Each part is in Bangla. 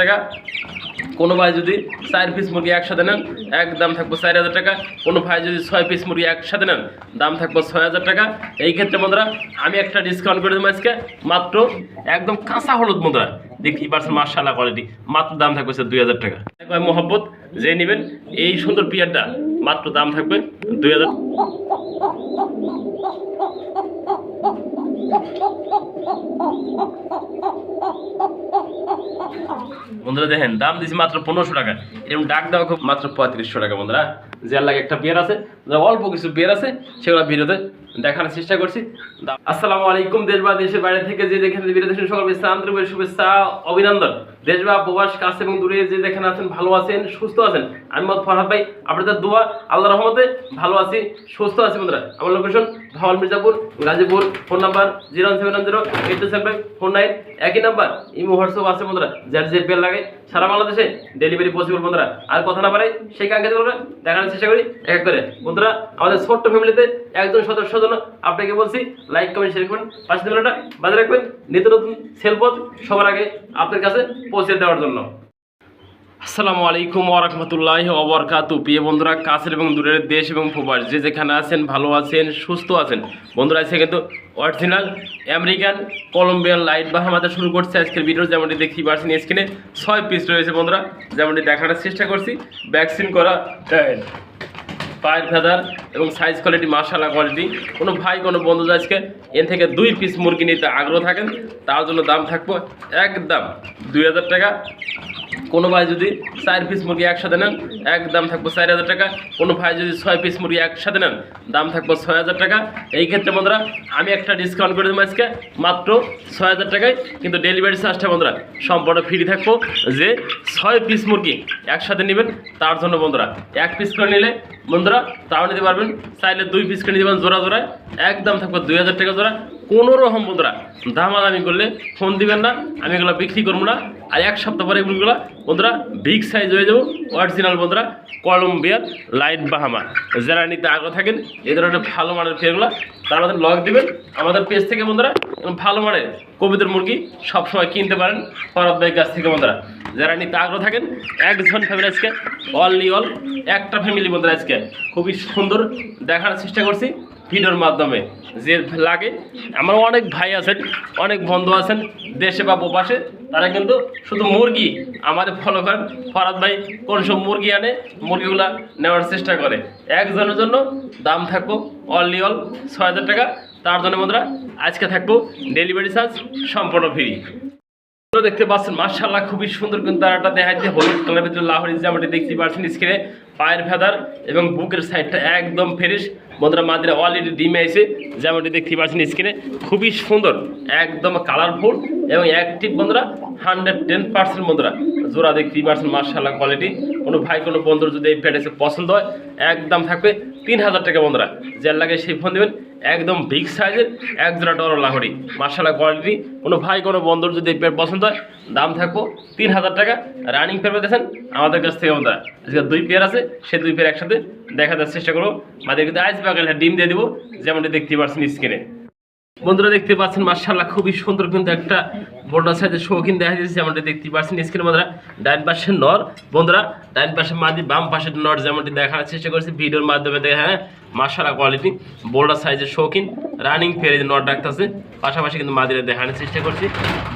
টাকা। কোনো ভাই যদি চার পিস মুরগি একসাথে নেন, এক দাম থাকব চার হাজার টাকা। কোনো ভাই যদি ছয় পিস মুরগি একসাথে নেন, দাম থাকব ছয় হাজার টাকা। এই ক্ষেত্রে বন্ধুরা, আমি একটা ডিসকাউন্ট করে দেবো আজকে। মাত্র একদম কাঁচা হলুদ বন্ধুরা দেখি পার্সেন্ট মার্শাল্লাহ কোয়ালিটি মাত্র দাম থাকবে স্যার দুই হাজার টাকা। মোহব্বত যে নেবেন, এই সুন্দর পিয়ারটা মাত্র দাম থাকবে দুই হাজার বন্ধুরা দেখেন, দাম দিয়েছি মাত্র পনেরোশো টাকা এরকম ডাক দেওয়া খুব মাত্র পঁয়ত্রিশশো টাকা বন্ধুরা। যার লাগে একটা বিয়ার আছে অল্প কিছু বিয়ার আছে, সেগুলো ভিডিওতে দেখানোর চেষ্টা করছি। আসসালামু আলাইকুম, দেশ বা দেশের বাইরে থেকে যে যেখানে বিরোধী সকল শুভেচ্ছা, অভিনন্দন। দেশ বা প্রবাস কাছে এবং দূরে যে যেখানে আছেন, ভালো আছেন, সুস্থ আছেন, আমি মত ফরহাদ ভাই, আপনাদের দোয়া আল্লাহ রহমতে ভালো আছি, সুস্থ আছি বন্ধুরা। আমার location Bhawal Mirzapur, Gazipur phone number zero one seven zero eight two seven four nine একই নাম্বার ইমো, হোয়াটসঅ্যাপ আছে বন্ধুরা যার যে বেল লাগে। সারা বাংলাদেশে ডেলিভারি পসিবল বন্ধুরা। আর কথা না পারে সেই কাঙ্ক্ষিত করবে দেখানোর চেষ্টা করি, এক করে। বন্ধুরা, আমাদের ছোট্ট ফ্যামিলিতে একজন সদস্য জন্য আপনাকে বলছি লাইক কমেন্ট শেয়ার করবেন পাশে বাজারে রাখবেন। নিত্য নতুন সেলপথ সবার আগে আপনার কাছে পৌঁছে দেওয়ার জন্য। আসসালামু আলাইকুম ওরহমতুল্লাহ ওবরকাতু প্রিয় বন্ধুরা, কাছের এবং দূরের দেশ এবং প্রবাস, যে যেখানে আছেন, ভালো আছেন, সুস্থ আছেন। বন্ধুরা আছে কিন্তু অরিজিনাল আমেরিকান কলম্বিয়ান লাইট বা আমাদের শুরু করছে। আজকের ভিডিও যেমনটি দেখি পারছেন স্ক্রিনে ছয় পিস রয়েছে বন্ধুরা। যেমনটি দেখানোর চেষ্টা করছি। ভ্যাকসিন করা পায়ের ফেদার এবং সাইজ কোয়ালিটি মার্শালা কোয়ালিটি কোনো ভাই, কোনো বন্ধু আজকে এর থেকে দুই পিস মুরগি নিতে আগ্রহ থাকেন, তার জন্য দাম থাকব একদম দুই হাজার টাকা। কোনো ভাই যদি চার পিস মুরগি একসাথে নেন এক দাম থাকব চার হাজার টাকা। কোনো ভাই যদি ছয় পিস মুরগি একসাথে নেন, দাম থাকব ছয় হাজার টাকা। এই ক্ষেত্রে বন্ধুরা, আমি একটা ডিসকাউন্ট করে দেবো আজকে, মাত্র ছয় হাজার টাকায়। কিন্তু ডেলিভারি চার্জটা বন্ধুরা, সম্পূর্ণ ফ্রি থাকব। যে ছয় পিস মুরগি একসাথে নেবেন, তার জন্য বন্ধুরা, এক পিস করে নিলে বন্ধুরা, তাও নিতে পারবেন। চাইলে দুই পিস করে নিতে পারেন জোড়া জোড়ায় একদম থাকবে দুই হাজার টাকা জোড়া। কোনো রকম বন্ধুরা, দামাদামি করলে ফোন দিবেন না। আমি এগুলো বিক্রি করব না। আর এক সপ্তাহ পরে এগুলো বন্ধুরা বিগ সাইজ হয়ে যাব অরিজিনাল বন্ধুরা। কলম্বিয়ার লাইট বাহামা। যারা নিতে আগ্রহ থাকেন, এই ধরনের ভালো মানের ফেরগুলো তারা আমাদের লগ দিবেন। আমাদের পেজ থেকে বন্ধুরা ভালো মানের কবিদের মুরগি সবসময় কিনতে পারেন পরব ভাইয়ের কাছ থেকে বন্ধুরা। যারা নিতে আগ্রহ থাকেন, একজন ফ্যামিলি আজকে অনলি অল একটা ফ্যামিলি বন্ধুরা আজকে। খুবই সুন্দর দেখার চেষ্টা করছি। ভিডিওর মাধ্যমে যে লাগে। আমার অনেক ভাই আছেন, অনেক বন্ধু আছেন, দেশে বা প্রবাসে, তারা কিন্তু শুধু মুরগি আমাদের ফলো করেন। ফরাদ ভাই কোন সব মুরগি আনে, মুরগিগুলা নেওয়ার চেষ্টা করে। একজনের জন্য দাম থাকব অনলি অল ছয় হাজার টাকা। তার জন্য বন্ধুরা, আজকে থাকব ডেলিভারি চার্জ সম্পূর্ণ ফ্রি দেখতে পাচ্ছেন মার্শাল্লাহ খুবই সুন্দর কিন্তু তারাটা দেখাচ্ছে হলুদ কালারের ভিতরে লাহোর জামাটি দেখতে পাচ্ছেন স্ক্রিনে। পায়ের ফেদার এবং বুকের সাইডটা একদম ফ্রেশ। বন্ধুরা, মাদের অলরেডি ডিমে আছে জামাটি দেখতে পাচ্ছেন স্ক্রিনে। খুবই সুন্দর, একদম কালারফুল এবং অ্যাক্টিভ বন্ধুরা হান্ড্রেড টেন পার্সেন্ট বন্ধুরা। জোড়া দেখতেই পাচ্ছেন মার্শাল্লাহ কোয়ালিটি কোনো ভাই, কোনো বন্ধুর যদি এই প্যাডেসে পছন্দ হয়, একদম থাকবে তিন হাজার টাকা বন্ধুরা। যার লাগে সেই ফোন দেবেন, একদম বিগ সাইজের এক জোড়া ডলার লাহরি। মার্শাল্লাহ কোয়ালিটি কোনো ভাই, কোনো বন্ধুর যদি এই প্যাড পছন্দ হয়, দাম থাকব তিন হাজার টাকা। রানিং পেয়ার পেতেছেন আমাদের কাছ থেকে বন্ধুরা। আজকে দুই পেয়ার আছে সেই দুই পেয়ার একসাথে দেখাতে চেষ্টা করব। আমাদের কিন্তু আইস বাগাল ডিম দিয়ে দেবো, যেমনটি দেখতে পাচ্ছেন স্ক্রিনে বন্ধুরা দেখতে পাচ্ছেন মার্শাল্লাহ খুবই সুন্দর কিন্তু একটা বড় সাইজের শৌখিন দেখা যাচ্ছে, যেমনটি দেখতে পাচ্ছেন স্ক্রিনে বন্ধুরা ডাইন পাশে নর। বন্ধুরা ডাইন পাশে মাদি, বাম পাশে নর যেমনটি দেখানোর চেষ্টা করছি, ভিডিওর মাধ্যমে দেখে হ্যাঁ মার্শাল্লাহ কোয়ালিটি বোল্ডার সাইজের শৌখিন রানিং ফেরে নর ডাকতেছে পাশাপাশি কিন্তু মাদিরে দেখানোর চেষ্টা করছি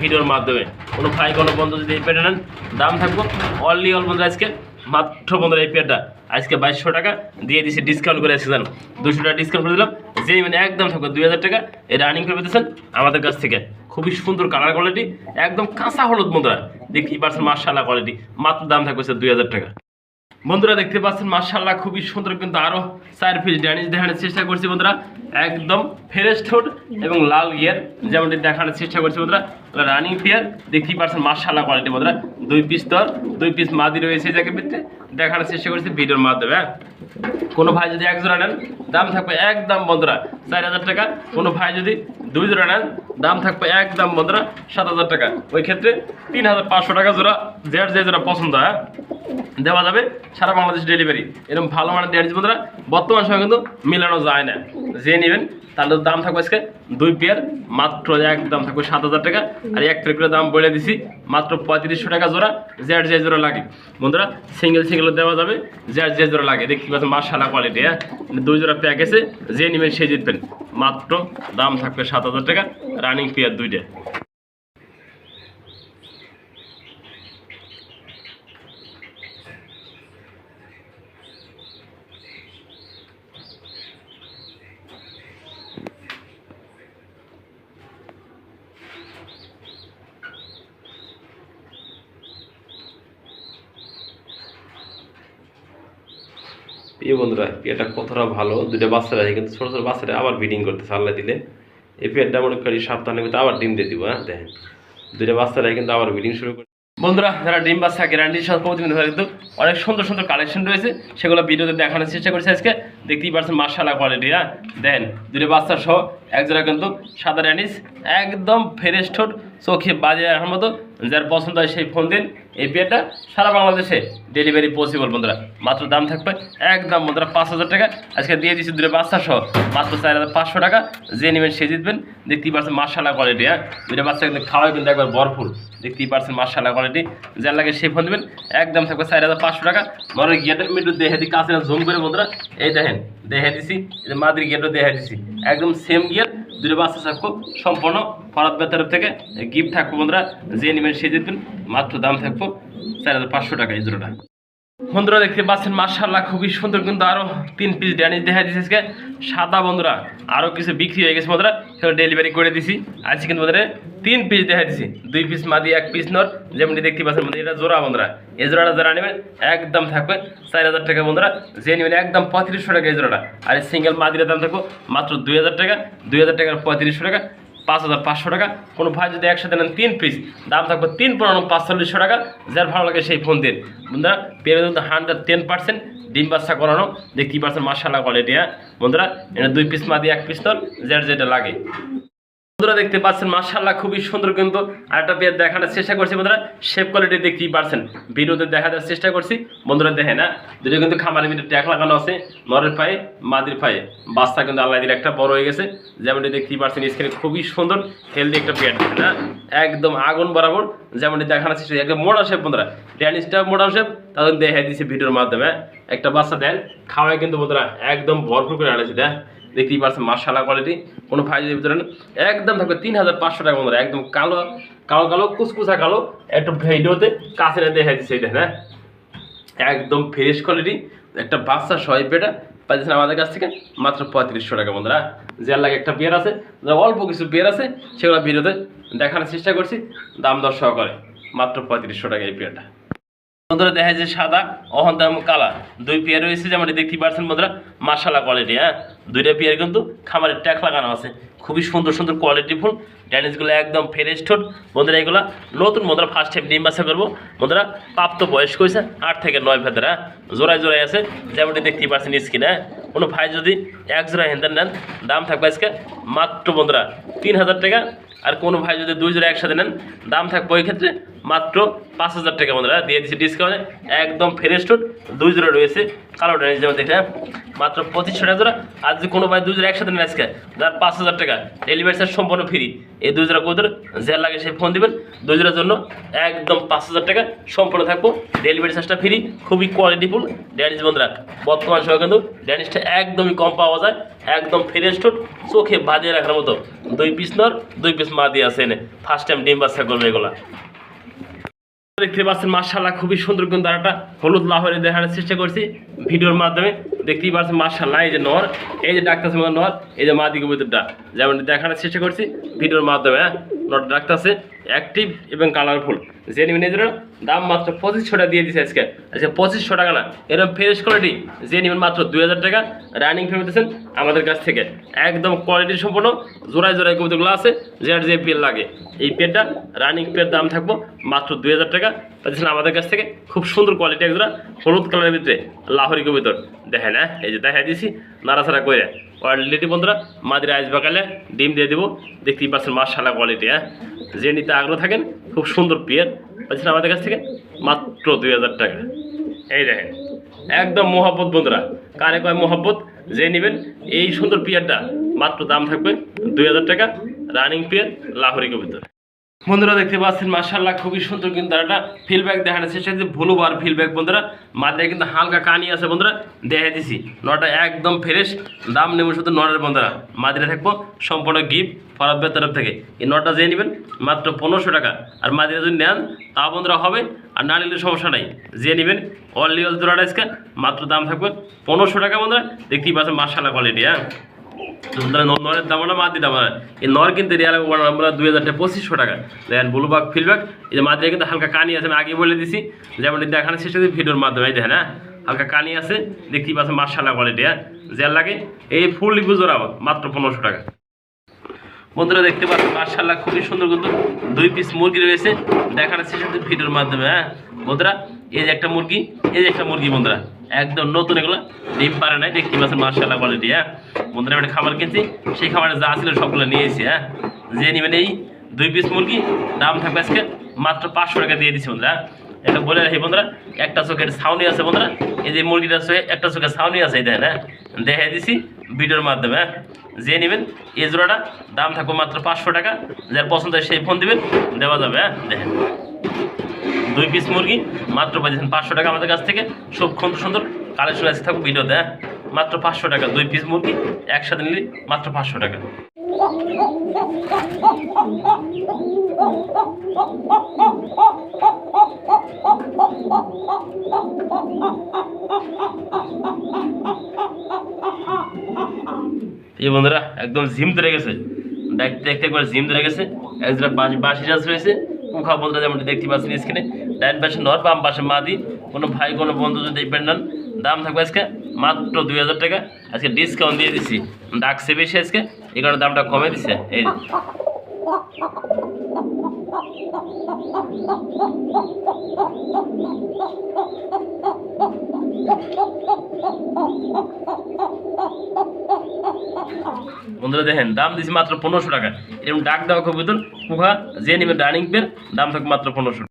ভিডিওর মাধ্যমে। কোনো ভাই কোনো বন্ধু যদি পেটে নেন, দাম থাকব অনলি অল বন্ধুরা আজকে। মাত্র বন্ধুরা এই পেয়ারটা আজকে বাইশশো টাকা, দিয়ে দিয়েছি ডিসকাউন্ট করে এসেছেন। দুশো টাকা ডিসকাউন্ট করে দিলাম। যেই মানে একদম থাকবে দুই হাজার টাকা এই রানিং করে পেতেছেন আমাদের কাছ থেকে। খুবই সুন্দর কালার কোয়ালিটি একদম কাঁচা হলুদ বন্ধুরা। দেখি পার্সেন্ট মার্শাল্লাহ কোয়ালিটি মাত্র দাম থাকবে স্যার দুই হাজার টাকা। বন্ধুরা দেখতে পাচ্ছেন মার্শাল্লাহ খুবই সুন্দর কিন্তু আরও চার পিস ড্যানিশ দেখানোর চেষ্টা করছি বন্ধুরা। একদম ফ্রেশ ঠোঁট এবং লাল ইয়ার যেমনটি দেখানোর চেষ্টা করছি বন্ধুরা। রানিং ফিয়ার দেখতেই পাচ্ছেন মার্শাল্লাহ কোয়ালিটি বন্ধুরা। দুই পিস তর দুই পিস মাদি রয়েছে যাকে ভিতরে দেখানোর চেষ্টা করছি ভিডিওর মাধ্যমে হ্যাঁ। কোনো ভাই যদি এক জোড়া নেন, দাম থাকবে একদম বন্ধুরা চার হাজার টাকা। কোনো ভাই যদি দুই জোড়া নেন, দাম থাকবে একদম বন্ধুরা সাত হাজার টাকা। ওই ক্ষেত্রে তিন হাজার পাঁচশো টাকা জোড়া যে জোড়া পছন্দ হ্যাঁ? দেওয়া যাবে সারা বাংলাদেশ ডেলিভারি এরকম ভালো মানের ডেয়ারিজ বন্ধুরা বর্তমান সময় কিন্তু মিলানো যায় না। যে নেবেন তাহলে দাম থাকবে আজকে দুই পেয়ার মাত্র একদম থাকবে সাত হাজার টাকা। আর এক পেয়ার দাম বলে দিছি, মাত্র পঁয়ত্রিশশো টাকা জোড়া যার যে জোড়া লাগে। বন্ধুরা সিঙ্গেল সিঙ্গেল দেওয়া যাবে যার যে জোড়া লাগে। দেখতে পাচ্ছেন মার্শালা কোয়ালিটি হ্যাঁ? দুই জোড়া প্যাকেজে যে নেবেন সে জিতবেন। মাত্র দাম থাকবে সাত হাজার টাকা রানিং পেয়ার দুইটা। এই বন্ধুরা পেয়ারটা কতটা ভালো? দুটো বাচ্চারা আছে, কিন্তু ছোটো ছোটো বাচ্চারা আবার ব্রিডিং করতেছে, আল্লাহ দিলে। এই পেয়ারটা মনে করি সপ্তাহের ভিতরে আবার ডিম দিয়ে দিব হ্যাঁ দেখেন। দুটো বাচ্চারা কিন্তু আবার ব্রিডিং শুরু করে বন্ধুরা, যারা ডিম বাচ্চা গ্যারান্টি সহ প্রতিদিন কিন্তু অনেক সুন্দর সুন্দর কালেকশন রয়েছে, সেগুলো ভিডিওতে দেখানোর চেষ্টা করছি আজকে। দেখতেই পাচ্ছেন মার্শালা কোয়ালিটি হ্যাঁ। দেখেন দুটো বাচ্চা সহ একজোড়া কিন্তু সাদা র্যানিস একদম ফ্রেশ ঠোঁট, চোখে বাজে রাখার মতো। যার পছন্দ হয় সেই ফোন দিন। এই পেয়ারটা সারা বাংলাদেশে ডেলিভারি পসিবল বন্ধুরা। মাত্র দাম থাকবে একদম, বন্ধুরা, পাঁচ হাজার টাকা। আজকে দিয়ে দিচ্ছি দুটো বাচ্চা সহ, মাত্র চার হাজার পাঁচশো টাকা। যে নেবেন সে জিতবেন। দেখতেই পারছেন মার্শালা কোয়ালিটি হ্যাঁ? দুটো বাচ্চা কিন্তু খাওয়াই কিন্তু একবার ভরপুর। দেখতেই পারছেন মার্শালা কোয়ালিটি যার লাগে সে ফোন দেবেন। একদম থাকবে চার হাজার পাঁচশো টাকা। মনে গেটের একটু দেখে দিই কাছে জুম করে, বন্ধুরা। এই দেখেন, দেখে দিছি মাদির গেটও দেখে দিছি। একদম সেম গিয়ার দুটো বাচ্চা থাকব সম্পূর্ণ ফরাত বেতার থেকে গিফট থাকব বন্ধুরা। যে নেবেন সে দিতেন মাত্র দাম থাকব চার হাজার পাঁচশো টাকা এই জোড়াটা। বন্ধুরা, দেখতে পাচ্ছেন মার্শাল্লাহ খুবই সুন্দর কিন্তু আরও তিন পিস ড্যানিশ দেখা দিয়েছে আজকে। সাদা বন্ধুরা, আরও কিছু বিক্রি হয়ে গেছে বন্ধুরা, সেগুলো ডেলিভারি করে দিছি। আজকে কিন্তু বন্ধুরা তিন পিস দেখা দিছি। দুই পিস মাদি, এক পিস নর যেমনি দেখতে পাচ্ছেন বন্ধুরা, এটা জোড়া বন্ধুরা। এই জোড়াটা যারা নেবেন, একদম থাকবে চার হাজার টাকা বন্ধুরা। যে নেবেন একদম পঁয়ত্রিশশো টাকা এই জোড়াটা। আর সিঙ্গেল মাদির দাম থাকব মাত্র দুই হাজার টাকা, দুই হাজার টাকার পঁয়ত্রিশশো টাকা। পাঁচ হাজার পাঁচশো টাকা। কোনো ভাই যদি একসাথে নেন তিন পিস দাম থাকবে তিন পনেরো, পাঁচচল্লিশশো টাকা। যার ভালো লাগে সেই ফোন দিন। বন্ধুরা পেয়ে কিন্তু হান্ড্রেড টেন পার্সেন্ট ডিম বাচ্চা করানো। দেখতেই পারছেন মার্শাল্লাহ কোয়ালিটি হ্যাঁ? বন্ধুরা এটা দুই পিস মাদি এক পিস তল যার যেটা লাগে। বন্ধুরা দেখতে পাচ্ছেন মার্শাল্লাহ খুবই সুন্দর কিন্তু আরেকটা পেয়ার দেখানোর চেষ্টা করছি বন্ধুরা। শেপ কোয়ালিটি দেখতেই পারছেন। ভিডিওতে দেখানোর চেষ্টা করছি। বন্ধুরা দেখে না দুটো কিন্তু খামারের ভিতরে ট্যাক লাগানো আছে নরের পায়ে, মাদির পায়ে। বাচ্চা কিন্তু আল্লাহ দিলে একটা বড় হয়ে গেছে। যেমনটি দেখতেই পাচ্ছেন স্ক্রিনে খুবই সুন্দর হেলদি একটা পেয়ার দেখে না একদম আগুন বরাবর যেমনটি দেখানোর চেষ্টা একদম মোড়া শেপ বন্ধুরা। ড্যানিসটা মোড়া শেপ তাদের দেখা দিচ্ছে ভিডিওর মাধ্যমে। একটা বাচ্চা দেন, খাওয়ায় কিন্তু বন্ধুরা একদম ভরপুর করে আনেছে, দেখ। দেখতেই পাচ্ছেন মার্শালা কোয়ালিটি কোনো যদি ভিতরে একদম থাকবে তিন হাজার পাঁচশো টাকা বন্ধুরা, একদম কালো কালো কালো কুচকুচা কালো, একটু ভিডিওতে কাছে না দেখা দিচ্ছে এটা হ্যাঁ? একদম ফ্রেশ কোয়ালিটি একটা বাচ্চা সয় পেটা পাচ্ছেন আমাদের কাছ থেকে মাত্র পঁয়ত্রিশশো টাকা বন্ধুরা। যার লাগে একটা বিয়ার আছে অল্প কিছু বিয়ার আছে, সেগুলো ভিডিওতে দেখানোর চেষ্টা করছি, দাম দর সহকারে, মাত্র পঁয়ত্রিশশো টাকা এই পেয়ারটা বন্ধুরা, দেখা যায় সাদা অহন এবং কালা। দুই পেয়ার রয়েছে যেমন দেখতে পাচ্ছেন বন্ধুরা মাসালা কোয়ালিটি হ্যাঁ? দুইটা পেয়ার কিন্তু খামারের ট্যাক লাগানো আছে। খুবই সুন্দর সুন্দর কোয়ালিটি ফুল। ড্যানিসগুলো একদম ফ্রেশ ঠোঁট। বন্ধুরা, এগুলো নতুন বন্ধুরা ফার্স্ট টাইম ডিম বাসা করব। বন্ধুরা প্রাপ্ত বয়স্ক করেছে আট থেকে নয় ভেতর হ্যাঁ? জোড়ায় জোড়ায় আছে, যেমনটি দেখতেই পাচ্ছেন স্কিনে হ্যাঁ? কোনো ভাই যদি এক জোড়া হেন্দান নেন, দাম থাকবে আজকে মাত্র বন্ধুরা তিন হাজার টাকা। আর কোনো ভাই যদি দুই জোড়া একসাথে নেন, দাম থাকবে ওই ক্ষেত্রে মাত্র পাঁচ হাজার টাকা বন্ধুরা দিয়ে দিচ্ছি ডিসকাউন্টে একদম ফ্রেশ টোট দুই জোড়া রয়েছে কালো নিয়ে যেমন দেখে মাত্র পঁচিশশো টাকা। জোড়া আর যদি কোনো ভাই দুই জোড়া একসাথে নেন আজকে, যার পাঁচ হাজার টাকা ডেলিভারি চার্জ সম্পূর্ণ ফ্রি এই দুই জোড়া কোদের যে লাগে সে ফোন দেবেন। দুই জোড়ার জন্য একদম পাঁচ হাজার টাকা সম্পূর্ণ থাকব। ডেলিভারি চার্জটা ফ্রি খুবই কোয়ালিটিফুল ড্যানিস বন্ধুরা, বর্তমান সময় কিন্তু ড্যানিসটা একদমই কম পাওয়া যায়। একদম ফ্রেশ টোট চোখে বাজিয়ে রাখার মতো। দুই পিস নর, দুই পিস মা দিয়ে আসে এনে। ফার্স্ট টাইম ডিম বাচ্চা করবে এগুলা। দেখতে পাচ্ছেন মার্শাল্লাহ খুবই সুন্দর কিন্তু একটা হলুদ লাহরে দেখানোর চেষ্টা করছি ভিডিওর মাধ্যমে। দেখতেই পাচ্ছেন মার্শাল্লাহ এই যে নর, এই যে ডাক্তার সঙ্গে নর, এই যে মাদি কবুতরটা। যেমন দেখানোর চেষ্টা করছি ভিডিওর মাধ্যমে হ্যাঁ? নট ডাক্তার আছে অ্যাক্টিভ এবং কালারফুল যে নেবেন এই জন্য দাম মাত্র পঁচিশশো টাকা দিয়ে দিচ্ছে আজকে। আজকে পঁচিশশো টাকা না এরকম ফ্রেশ কোয়ালিটি যে নেবেন মাত্র দুই হাজার টাকা রানিং ফেরতেছেন আমাদের কাছ থেকে। একদম কোয়ালিটি সম্পূর্ণ জোড়ায় জোড়ায় কবিতাগুলো আছে, যে আর যে পেন লাগে। এই পেনটা রানিং পেন দাম থাকব মাত্র দুই হাজার টাকা। পাচ্ছেন আমাদের কাছ থেকে খুব সুন্দর কোয়ালিটি একজোড়া হলুদ কালারের ভিতরে লাহরি কবিতর। দেখেন হ্যাঁ এই যে দেখা দিয়েছি নাড়াছাড়া করে কোয়ালিটি বন্ধুরা মাদির আইস বাকালে ডিম দিয়ে দেবো। দেখতেই পাচ্ছেন মার্শালা কোয়ালিটি হ্যাঁ? যে নিতে আগ্রহ থাকেন, খুব সুন্দর পিয়ার পাচ্ছেন আমাদের কাছ থেকে? মাত্র দুই হাজার টাকা। এই দেখেন, একদম মোহাব্বত বন্ধুরা। কারে কয় মোহাব্বত? যে নেবেন, এই সুন্দর পিয়ারটা মাত্র দাম থাকবে দুই হাজার টাকা রানিং পেয়ার লাহরি কবিতর বন্ধুরা দেখতে পাচ্ছেন মার্শাল্লাহ খুবই সুন্দর কিন্তু একটা ফিলব্যাক দেখানো চেষ্টা করছি। ভুলু বার ফিলব্যাক বন্ধুরা, মাথায় কিন্তু হালকা কানি আছে বন্ধুরা দেখে দিছি। নটা একদম ফ্রেশ দাম নেব শুধু নটের বন্ধুরা। মাদিরা থাকব সম্পূর্ণ গিফট ফরাবের তরফ থেকে। এই নটা যেয়ে নেবেন, মাত্র পনেরোশো টাকা। আর মাদিরা যদি নেন তা বন্ধুরা হবে, আর না নিলে সমস্যা নাই। যে নেবেন অনলি অল আজকে, মাত্র দাম থাকবে পনেরোশো টাকা বন্ধুরা। দেখতেই পাচ্ছেন মার্শাল্লাহ কোয়ালিটি হ্যাঁ? নরের দাম না মাদির দাম এই নর কিন্তু রিয়াল আমরা দুই হাজার টাকা, পঁচিশশো টাকা। দেখেন, ব্লুবাগ ফিলবাগ এই যে মাদিরা কিন্তু হালকা কানি আছে, আমি আগে বলে দিছি। যেমন দেখানোর চেষ্টা করি ভিডিওর মাধ্যমে দেখেন হ্যাঁ? হালকা কানি আছে, দেখতেই পাচ্ছেন মার্শাল্লাহ কোয়ালিটি হ্যাঁ? জেল লাগে, এই ফুল জোড়া মাত্র পনেরোশো টাকা। বন্ধুরা, দেখতে পাচ্ছেন মার্শাল্লাহ খুবই সুন্দর কিন্তু দুই পিস মুরগি রয়েছে। দেখানোর চেষ্টা ভিডিওর মাধ্যমে হ্যাঁ? বন্ধুরা, এই যে একটা মুরগি, এই যে একটা মুরগি, বন্ধুরা। একদম নতুন এগুলো। ডিম পারে নাই, দেখতে পাচ্ছেন মার্শাল্লাহ কোয়ালিটি হ্যাঁ? বন্ধুরা, আমি খাবার কিনছি, সেই খাবারে যা ছিল সবগুলো নিয়েছি হ্যাঁ? যে নেবেন এই দুই পিস মুরগি, দাম থাকবে আজকে মাত্র পাঁচশো টাকা দিয়ে দিচ্ছি বন্ধুরা এটা বলে রাখি বন্ধুরা, একটা চোখের ছাউনি আছে বন্ধুরা, এই যে মুরগিটা চোখে একটা চোখের ছাউনি আছে দেখেন হ্যাঁ? দেখাই দিছি ভিডিওর মাধ্যমে হ্যাঁ? যে নেবেন এই জোড়াটা, দাম থাকবে মাত্র পাঁচশো টাকা, যার পছন্দ হয় সেই ফোন দিবেন, দেওয়া যাবে হ্যাঁ? দেখেন। দুই পিস মুরগি, মাত্র পাচ্ছেন পাঁচশো টাকা আমাদের কাছ থেকে। সব সুন্দর সুন্দর কালেকশন আছে থাকবে ভিডিওতে হ্যাঁ? মাত্র পাঁচশো টাকা, দুই পিস মুরগি, একসাথে নিলে মাত্র পাঁচশো টাকা। এই বন্ধুরা, একদম জিম ধরে গেছে। দেখতে দেখতে একবার জিম ধরে গেছে। একজোড়া বাঁশি বাঁশি রয়েছে। পুখা বলতে যেমন দেখতে পাচ্ছেন স্ক্রিনে ডাইন পাশে নর, বাম পাশে মাদি। কোনো ভাই, কোনো বন্ধু যদি দেখবেন নেন দাম থাকবে আজকে মাত্র দুই হাজার টাকা। আজকে ডিসকাউন্ট দিয়ে দিছি। ডাকছে বেশি আজকে, এই কারণে দামটা কমে দিছে। এই। বন্ধুরা দেখেন, দাম দিচ্ছি মাত্র পনেরোশো টাকা। এরকম ডাক দেওয়া খুব কুহা যে নেবে ডাইনিং পের দাম থাকবে মাত্র পনেরোশো